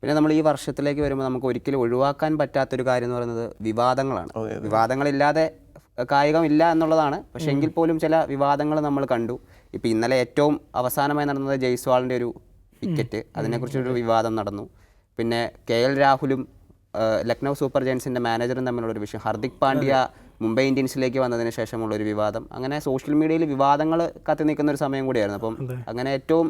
പിന്നെ നമ്മൾ ഈ വർഷത്തിലേക്ക് വരുമ്പോൾ നമുക്ക് ഒരിക്കലും ഒഴിവാക്കാൻ പറ്റാത്തൊരു കാര്യം എന്ന് പറയുന്നത് വിവാദങ്ങളാണ്. വിവാദങ്ങളില്ലാതെ കായികമില്ല എന്നുള്ളതാണ്. പക്ഷേ എങ്കിൽ പോലും ചില വിവാദങ്ങൾ നമ്മൾ കണ്ടു. ഇപ്പോൾ ഇന്നലെ ഏറ്റവും അവസാനമായി നടന്നത് ജയ്സ്വാളിന്റെ ഒരു വിക്കറ്റ്. അതിനെക്കുറിച്ചൊരു വിവാദം നടന്നു. പിന്നെ കെ എൽ രാഹുലും ലക്നൗ സൂപ്പർ ജയൻസിന്റെ മാനേജറും തമ്മിലുള്ളൊരു വിഷയം. ഹർദിക് പാണ്ഡ്യ മുംബൈ ഇന്ത്യൻസിലേക്ക് വന്നതിന് ശേഷമുള്ളൊരു വിവാദം. അങ്ങനെ സോഷ്യൽ മീഡിയയിൽ വിവാദങ്ങൾ കത്തി നിൽക്കുന്ന ഒരു സമയം കൂടിയായിരുന്നു. അപ്പം അങ്ങനെ ഏറ്റവും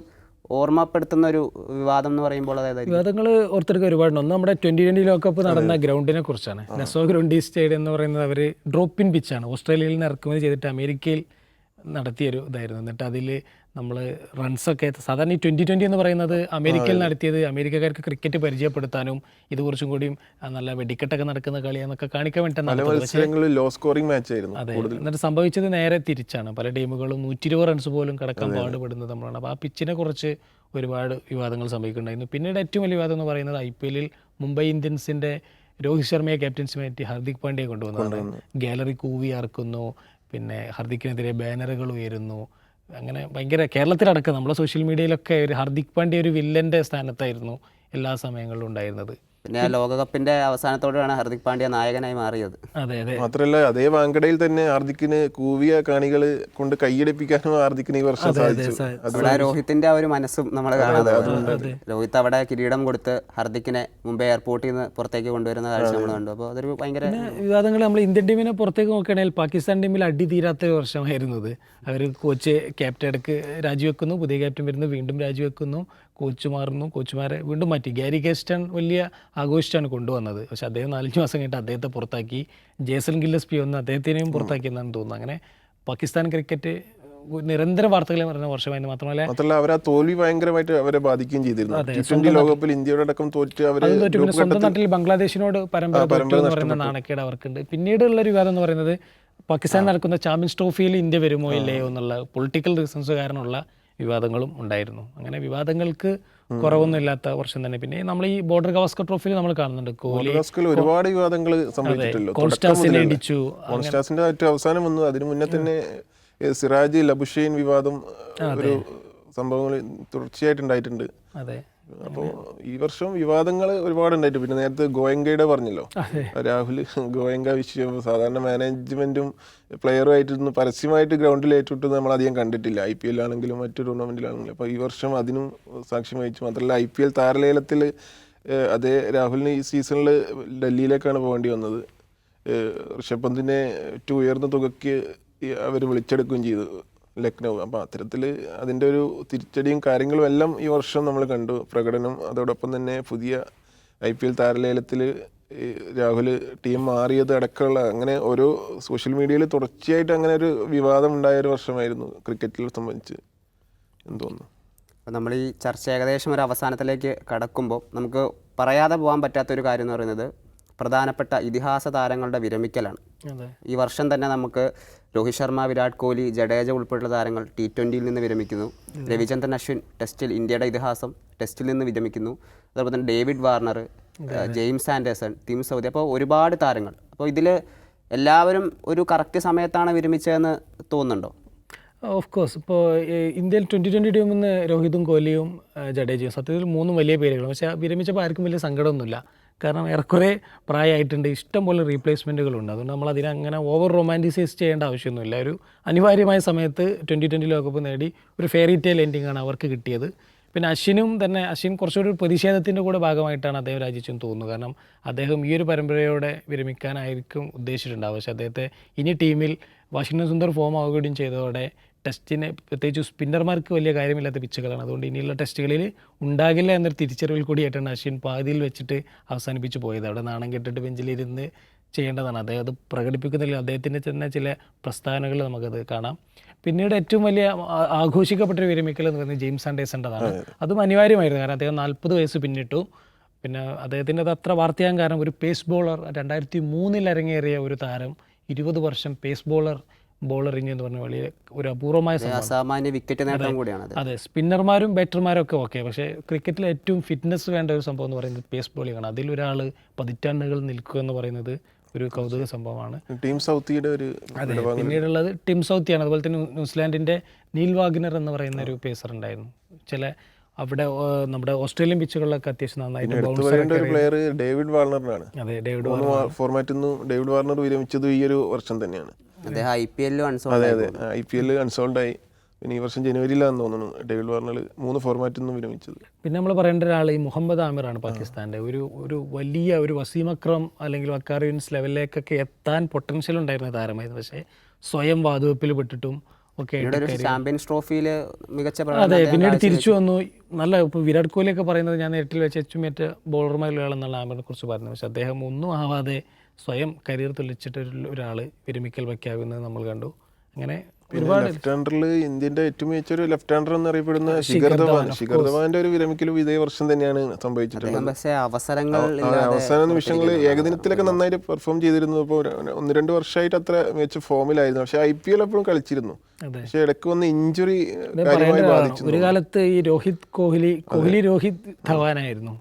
ഓർമ്മപ്പെടുത്തുന്ന ഒരു വിവാദം എന്ന് പറയുമ്പോൾ അതായത് വിവാദങ്ങൾ ഓർത്തെടുക്കുക ഒരുപാടുണ്ട്. ഒന്ന് നമ്മുടെ ട്വന്റി ട്വന്റി ലോകകപ്പ് നടന്ന ഗ്രൗണ്ടിനെ കുറിച്ചാണ്. നെസോ ഗ്രൗണ്ടി സ്റ്റേഡിയം എന്ന് പറയുന്നത് അവർ ഡ്രോപ്പ് ഇൻ പിച്ചാണ്. ഓസ്ട്രേലിയയിൽ നിന്ന് ഇറക്കുമതി ചെയ്തിട്ട് അമേരിക്കയിൽ നടത്തിയൊരു ഇതായിരുന്നു. എന്നിട്ട് അതിൽ നമ്മൾ റൺസൊക്കെ സാധാരണ ഈ ട്വന്റി ട്വന്റി എന്ന് പറയുന്നത് അമേരിക്കയിൽ നടത്തിയത് അമേരിക്കക്കാർക്ക് ക്രിക്കറ്റ് പരിചയപ്പെടുത്താനും ഇത് കുറച്ചും കൂടിയും നല്ല വെടിക്കെട്ടൊക്കെ നടക്കുന്ന കളിയാന്നൊക്കെ കാണിക്കാൻ വേണ്ടി ലോ സ്കോറിംഗ് മാച്ച് ആയിരുന്നു അതെ. എന്നിട്ട് സംഭവിച്ചത് നേരെ തിരിച്ചാണ്. പല ടീമുകളും നൂറ്റി ഇരുപത് റൺസ് പോലും കടക്കാൻ പാടുപെടുന്നത് നമ്മളാണ്. അപ്പോൾ ആ പിച്ചിനെ കുറിച്ച് ഒരുപാട് വിവാദങ്ങൾ സംഭവിക്കുന്നുണ്ടായിരുന്നു. പിന്നീട് ഏറ്റവും വലിയ വിവാദം എന്ന് പറയുന്നത് ഐ പി എല്ലിൽ മുംബൈ ഇന്ത്യൻസിന്റെ രോഹിത് ശർമ്മയെ ക്യാപ്റ്റൻസി മാറ്റി ഹർദിക് പാണ്ഡ്യയെ കൊണ്ടുവന്നതാണ്. ഗാലറി കൂവി അറക്കുന്നു പിന്നെ ഹർദിക്കിനെതിരെ ബാനറുകൾ ഉയരുന്നു. അങ്ങനെ ഭയങ്കര കേരളത്തിലടക്കം നമ്മളെ സോഷ്യൽ മീഡിയയിലൊക്കെ ഒരു ഹർദിക് പാണ്ഡ്യ ഒരു വില്ലന്റെ സ്ഥാനത്തായിരുന്നു എല്ലാ സമയങ്ങളിലും ഉണ്ടായിരുന്നത്. പിന്നെ ലോകകപ്പിന്റെ അവസാനത്തോടെയാണ് ഹർദിക് പാണ്ഡ്യ നായകനായി മാറിയത്. അതെ അതെ. മാത്രല്ല അതേ വാങ്കടയിൽ തന്നെ ഹാർദിക്കിന് കൂവിയ കാണികൾ കൊണ്ട് കൈയടിപ്പിക്കാനും ഹാർദിക്കിന് ഈ വർഷം സാധിച്ചു. അത് അവിടെ രോഹിത്തിന്റെ ആ ഒരു മനസ്സും നമ്മൾ കാണാതെ രോഹിത് അവിടെ കിരീടം കൊടുത്ത് ഹർദിക്കിനെ മുംബൈ എയർപോർട്ടിൽ നിന്ന് പുറത്തേക്ക് കൊണ്ടുവരുന്ന കാഴ്ച നമ്മൾ കണ്ടു. അപ്പോൾ അതൊരു ഭയങ്കര വിവാദങ്ങൾ നമ്മൾ ഇന്ത്യൻ ടീമിനെ പുറത്തേക്ക് നോക്കുകയാണെങ്കിൽ പാകിസ്ഥാൻ ടീമിൽ അടി തീരാത്ത ഒരു വർഷമായിരുന്നത് അവർ കോച്ച് ക്യാപ്റ്റൻ ഇടയ്ക്ക് രാജിവെക്കുന്നു പുതിയ ക്യാപ്റ്റൻ വരുന്നു വീണ്ടും രാജിവെക്കുന്നു. കോച്ച് മാറുന്നു കോച്ചുമാരെ വീണ്ടും മാറ്റി. ഗാരി കേസ്റ്റൺ വലിയ ആഘോഷിച്ചാണ് കൊണ്ടുവന്നത്. പക്ഷെ അദ്ദേഹം നാലഞ്ച് മാസം കഴിഞ്ഞിട്ട് അദ്ദേഹത്തെ പുറത്താക്കി. ജേസൺ ഗില്ലസ്പി ഒന്ന് അദ്ദേഹത്തിനെയും പുറത്താക്കിയെന്നാണ് തോന്നുന്നത്. അങ്ങനെ പാകിസ്ഥാൻ ക്രിക്കറ്റ് നിരന്തര വാർത്തകൾ പറയുന്ന വർഷമായിരുന്നു. മാത്രമല്ല മാത്രമല്ല അവർ ആ തോൽവി ഭയങ്കരമായിട്ട് അവരെ ബാധിക്കുകയും ചെയ്തിരുന്നു. ലോകകപ്പിൽ ഇന്ത്യയുടെ അടക്കം തോറ്റ് പിന്നെ സ്വന്തം നാട്ടിൽ ബംഗ്ലാദേശിനോട് പരമ്പര നാണക്കേട് അവർക്കുണ്ട്. പിന്നീടുള്ള ഒരു വിവാദം എന്ന് പറയുന്നത് പാകിസ്ഥാൻ നടക്കുന്ന ചാമ്പ്യൻസ് ട്രോഫിയിൽ ഇന്ത്യ വരുമോ ഇല്ലയോ എന്നുള്ള പൊളിറ്റിക്കൽ റീസൺസ് കാരണമുള്ള വിവാദങ്ങളും ഉണ്ടായിരുന്നു. അങ്ങനെ വിവാദങ്ങൾക്ക് കുറവൊന്നും ഇല്ലാത്ത വർഷം തന്നെ. പിന്നെ നമ്മൾ ഈ ബോർഡർ ഗവാസ്കർ ട്രോഫിയിൽ നമ്മൾ കാണുന്നുണ്ട്. കോഹ്ലി ഒരുപാട് വിവാദങ്ങൾ സംഭവിച്ചിട്ടല്ലോ. ഇടിച്ചു. അവസാനം വന്നു. അതിനു മുന്നേ തന്നെ സിറാജ് ലബുഷൈൻ വിവാദം ഒരു സംഭവങ്ങൾ തുടർച്ചയായിട്ട് ഉണ്ടായിട്ടുണ്ട്. അതെ. അപ്പോൾ ഈ വർഷം വിവാദങ്ങൾ ഒരുപാട് ഉണ്ടായിട്ട് പിന്നെ നേരത്തെ ഗോയങ്കയുടെ പറഞ്ഞല്ലോ. രാഹുൽ ഗോയങ്ക വിഷയം. സാധാരണ മാനേജ്മെന്റും പ്ലെയറും ആയിട്ടൊന്നും പരസ്യമായിട്ട് ഗ്രൗണ്ടിൽ ഏറ്റുവിട്ടത് നമ്മൾ അധികം കണ്ടിട്ടില്ല. ഐ പി എൽ ആണെങ്കിലും മറ്റു ടൂർണമെന്റിലാണെങ്കിലും അപ്പോൾ ഈ വർഷം അതിനും സാക്ഷ്യം വഹിച്ചു. മാത്രമല്ല ഐ പി എൽ താരലേലത്തിൽ അതേ രാഹുലിന് ഈ സീസണിൽ ഡൽഹിയിലേക്കാണ് പോകേണ്ടി വന്നത്. ഋഷഭ് പന്തിനെ ഏറ്റവും ഉയർന്ന തുകയ്ക്ക് അവർ വിളിച്ചെടുക്കുകയും ചെയ്തു. ലക്നൗ അപ്പോൾ അത്തരത്തിൽ അതിന്റെ ഒരു തിരിച്ചടിയും കാര്യങ്ങളും എല്ലാം ഈ വർഷം നമ്മൾ കണ്ടു. പ്രകടനം അതോടൊപ്പം തന്നെ പുതിയ ഐ പി എൽ താരലേലത്തിൽ രാഹുൽ ടീം മാറിയത് അടക്കമുള്ള അങ്ങനെ ഓരോ സോഷ്യൽ മീഡിയയിൽ തുടർച്ചയായിട്ട് അങ്ങനെ ഒരു വിവാദം ഉണ്ടായ ഒരു വർഷമായിരുന്നു ക്രിക്കറ്റിൽ സംബന്ധിച്ച്. എന്ന് തോന്നുന്നു. അപ്പോൾ നമ്മൾ ഈ ചർച്ച ഏകദേശം ഒരു അവസാനത്തിലേക്ക് കടക്കുമ്പോൾ നമുക്ക് പറയാതെ പോകാൻ പറ്റാത്ത ഒരു കാര്യം എന്ന് പറയുന്നത് പ്രധാനപ്പെട്ട ഇതിഹാസ താരങ്ങളുടെ വിരമിക്കലാണ്. അതെ. ഈ വർഷം തന്നെ നമുക്ക് രോഹിത് ശർമ്മ വിരാട് കോഹ്ലി ജഡേജ ഉൾപ്പെടെയുള്ള താരങ്ങൾ ടി ട്വന്റിയിൽ നിന്ന് വിരമിക്കുന്നു. രവിചന്ദ്രൻ അശ്വിൻ ടെസ്റ്റിൽ ഇന്ത്യയുടെ ഇതിഹാസം ടെസ്റ്റിൽ നിന്ന് വിരമിക്കുന്നു. അതുപോലെ തന്നെ David Warner James Anderson Tim Southee. അപ്പോൾ ഒരുപാട് താരങ്ങൾ. അപ്പോൾ ഇതിൽ എല്ലാവരും ഒരു കറക്റ്റ് സമയത്താണ് വിരമിച്ചതെന്ന് തോന്നുന്നുണ്ടോ? ഓഫ് കോഴ്സ് ഇപ്പോൾ ഇന്ത്യയിൽ ട്വന്റി ട്വന്റി ടീമിൽ നിന്ന് രോഹിതും കോഹ്ലിയും ജഡേജയും സത്യത്തിൽ മൂന്നും വലിയ പേരുകളാണ്. പക്ഷേ വിരമിച്ചപ്പോൾ ആർക്കും വലിയ സങ്കടമൊന്നുമില്ല. കാരണം ഏറെക്കുറെ പ്രായമായിട്ടുണ്ട്. ഇഷ്ടംപോലെ റീപ്ലേസ്മെന്റുകളുണ്ട് അതുകൊണ്ട് നമ്മൾ അതിനങ്ങനെ ഓവർ റൊമാന്റിസൈസ് ചെയ്യേണ്ട ആവശ്യമൊന്നുമില്ല. ഒരു അനിവാര്യമായ സമയത്ത് ട്വന്റി ട്വന്റി ലോകകപ്പ് നേടി ഒരു ഫെയറി ടെയിൽ എൻഡിങ് ആണ് അവർക്ക് കിട്ടിയത്. പിന്നെ അശ്വിനും തന്നെ അശ്വിൻ കുറച്ചുകൂടി പ്രതിഷേധത്തിന്റെ കൂടെ ഭാഗമായിട്ടാണ് അദ്ദേഹം രാജിച്ചെന്ന് തോന്നുന്നു. കാരണം അദ്ദേഹം ഈ ഒരു പരമ്പരയോടെ വിരമിക്കാനായിരിക്കും ഉദ്ദേശിച്ചിട്ടുണ്ടാവുക. പക്ഷേ അദ്ദേഹത്തെ ഇനി ടീമിൽ വാഷിംഗ്ടൺ സുന്ദർ ഫോം ആവുകയും ചെയ്തതോടെ ടെസ്റ്റിന് പ്രത്യേകിച്ച് സ്പിന്നർമാർക്ക് വലിയ കാര്യമില്ലാത്ത പിച്ചുകളാണ്. അതുകൊണ്ട് ഇനിയുള്ള ടെസ്റ്റുകളിൽ ഉണ്ടാകില്ല എന്നൊരു തിരിച്ചറിവിൽ കൂടിയായിട്ടാണ് അശ്വിൻ പാതിയിൽ വെച്ചിട്ട് അവസാനിപ്പിച്ച് പോയത്. അവിടെ നാണം കെട്ടിട്ട് ബെഞ്ചിലിരുന്ന് ചെയ്യേണ്ടതാണ്. അദ്ദേഹം അത് പ്രകടിപ്പിക്കുന്നില്ല. അദ്ദേഹത്തിന്റെ തന്നെ ചില പ്രസ്താവനകൾ നമുക്കത് കാണാം. പിന്നീട് ഏറ്റവും വലിയ ആഘോഷിക്കപ്പെട്ട ഒരു വിരമിക്കൽ എന്ന് പറയുന്നത് ജെയിംസ് ആൻഡേഴ്സന്റെതാണ്. അതും അനിവാര്യമായിരുന്നു. കാരണം അദ്ദേഹം നാൽപ്പത് വയസ്സ് പിന്നിട്ടു. പിന്നെ അദ്ദേഹത്തിന്റെ അത് അത്ര വാർത്തയാൻ കാരണം ഒരു പേസ് ബോളർ രണ്ടായിരത്തി മൂന്നിൽ അരങ്ങേറിയ ഒരു താരം ഇരുപത് വർഷം പേസ് ബോളർ ബോളറിങ് എന്ന് പറഞ്ഞ വലിയ ഒരു അപൂർവമായ അസാമാന്യ വിക്കറ്റ് നേട്ടം കൂടിയാണ് അതെ. സ്പിന്നർമാരും ബാറ്റർമാരും ഒക്കെ ഓക്കെ പക്ഷേ ക്രിക്കറ്റിൽ ഏറ്റവും ഫിറ്റ്നസ് വേണ്ട ഒരു സംഭവം എന്ന് പറയുന്നത് പേസ് ബോളിംഗ് ആണ്. അതിലൊരാൾ പതിറ്റാണ്ടുകൾ നിൽക്കുക എന്ന് പറയുന്നത് ഒരു കൗതുക സംഭവമാണ്. ടീം സൗത്തിയുടെ ഒരു അതെ പിന്നീടുള്ളത് ടീം സൗത്തിയാണ്. അതുപോലെ തന്നെ ന്യൂ- ന്യൂസിലാൻഡിന്റെ നീൽ വാഗ്നർ എന്ന് പറയുന്ന ഒരു പേസർ ഉണ്ടായിരുന്നു. ചില അവിടെ നമ്മുടെ ഓസ്ട്രേലിയൻ പിച്ചുകളിലൊക്കെ അത്യാവശ്യം നന്നായിട്ട് ഡേവിഡ് വാർണറിനാണ് അതെ ഡേവിഡ് ഫോർമാറ്റിൽ നിന്നും ഡേവിഡ് വാർണർ വിരമിച്ചത് ഈ ഒരു വർഷം തന്നെയാണ്. അദ്ദേഹം ഐ പി എല്ലിൽ അൺസോൾഡ് അതെ അതെ. ഐ പി എൽ അൺസോൾഡ് ആയി പിന്നെ ഈ വർഷം ജനുവരിയിലാണെന്ന് തോന്നുന്നു ഡേവിഡ് വാർണർ മൂന്ന് ഫോർമാറ്റിൽ നിന്നും വിരമിച്ചത്. പിന്നെ നമ്മൾ പറയേണ്ട ഒരാൾ ഈ മുഹമ്മദ് ആമിറാണ് പാകിസ്ഥാന്റെ ഒരു ഒരു വലിയ ഒരു വസീം അക്രം അല്ലെങ്കിൽ വക്കാറിയൻസ് ലെവലിലേക്കൊക്കെ എത്താൻ പൊട്ടൻഷ്യൽ ഉണ്ടായിരുന്ന താരമായിരുന്നു. പക്ഷേ സ്വയം വാതുവെപ്പിൽ പെട്ടിട്ടും ചാമ്പ്യൻസ് ട്രോഫിയിൽ മികച്ച അതെ പിന്നീട് തിരിച്ചു വന്നു. നല്ല ഇപ്പോൾ വിരാട് കോഹ്ലി ഒക്കെ പറയുന്നത് ഞാൻ നേരത്തിൽ വെച്ച് ഏറ്റവും ഏറ്റ ബോളർമാരിലൊരാളെന്നുള്ള ആമിറിനെ കുറിച്ച് പറഞ്ഞു പക്ഷെ അദ്ദേഹം ഒന്നും ആവാതെ സ്വയം കരിയർ തെളിച്ചിട്ട് ഒരാൾ ഒരാൾ വിരമിക്കൽ വയ്ക്കാവുന്നത് നമ്മൾ കണ്ടു. അങ്ങനെ ലെഫ്റ്റ് ഹാൻഡറിൽ ഇന്ത്യന്റെ ഏറ്റവും മികച്ച ഒരു ലെഫ്റ്റ് ഹാൻഡർ എന്നറിയപ്പെടുന്ന ശിഖർ ധവാൻ. ശിഖർ ധവാന്റെ ഒരു വിരമിക്കലും ഇതേ വർഷം തന്നെയാണ് സംഭവിച്ചിട്ടുള്ളത്. പക്ഷേ അവസരങ്ങൾ അവസാന നിമിഷങ്ങളിൽ ഏകദിനത്തിലൊക്കെ നന്നായിട്ട് പെർഫോം ചെയ്തിരുന്നു അപ്പോൾ ഒന്ന് രണ്ട് വർഷമായിട്ട് അത്ര മികച്ച ഫോമിലായിരുന്നു പക്ഷെ ഐ പി എൽ എപ്പോഴും കളിച്ചിരുന്നു. പക്ഷേ ഇടയ്ക്ക് വന്ന് ഇഞ്ചുറി ഒരു കാലത്ത് ഈ രോഹിത് കോഹ്ലി കോഹ്ലി രോഹിത് ധവാനായിരുന്നു.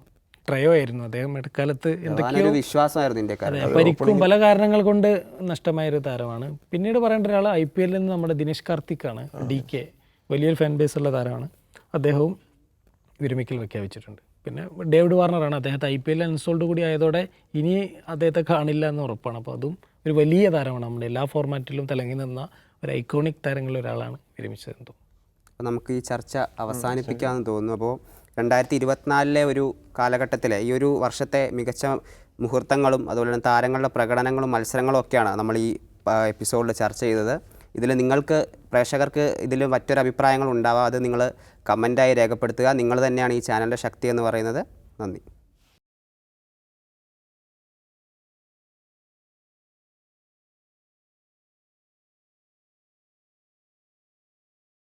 ട്രയോ ആയിരുന്നു അദ്ദേഹം ഇടക്കാലത്ത് എന്തൊക്കെയോ വിശ്വാസമായിരുന്നു പരിക്കും പല കാരണങ്ങൾ കൊണ്ട് നഷ്ടമായ ഒരു താരമാണ്. പിന്നീട് പറയേണ്ട ഒരാൾ ഐ പി എല്ലിൽ നിന്ന് നമ്മുടെ ദിനേശ് കാർത്തിക് ആണ് ഡി കെ. വലിയൊരു ഫാൻ ബേസ് ഉള്ള താരമാണ്. അദ്ദേഹവും വിരമിക്കൽ പ്രഖ്യാപിച്ചിട്ടുണ്ട്. പിന്നെ ഡേവിഡ് വാർണറാണ്. അദ്ദേഹത്തെ ഐ പി എൽ അൺസോൾഡ് കൂടി ആയതോടെ ഇനി അദ്ദേഹത്തെ കാണില്ല എന്ന് ഉറപ്പാണ്. അപ്പോൾ അതും ഒരു വലിയ താരമാണ്. നമ്മുടെ എല്ലാ ഫോർമാറ്റിലും തിളങ്ങി നിന്ന ഒരു ഐക്കോണിക് താരങ്ങളിൽ ഒരാളാണ് വിരമിച്ചതെന്ന് തോന്നുന്നു നമുക്ക് ഈ ചർച്ച അവസാനിപ്പിക്കാമെന്ന് തോന്നുന്നു. അപ്പോൾ രണ്ടായിരത്തി ഇരുപത്തിനാലിലെ ഒരു കാലഘട്ടത്തിലെ ഈ ഒരു വർഷത്തെ മികച്ച മുഹൂർത്തങ്ങളും അതുപോലെ തന്നെ താരങ്ങളുടെ പ്രകടനങ്ങളും മത്സരങ്ങളും ഒക്കെയാണ് നമ്മൾ ഈ എപ്പിസോഡിൽ ചർച്ച ചെയ്തത്. ഇതിൽ നിങ്ങൾക്ക് പ്രേക്ഷകർക്ക് ഇതിൽ മറ്റൊരു അഭിപ്രായങ്ങൾ ഉണ്ടാവാതെ നിങ്ങൾ കമന്റായി രേഖപ്പെടുത്തുക. നിങ്ങൾ തന്നെയാണ് ഈ ചാനലിന്റെ ശക്തി എന്ന് പറയുന്നത്. നന്ദി.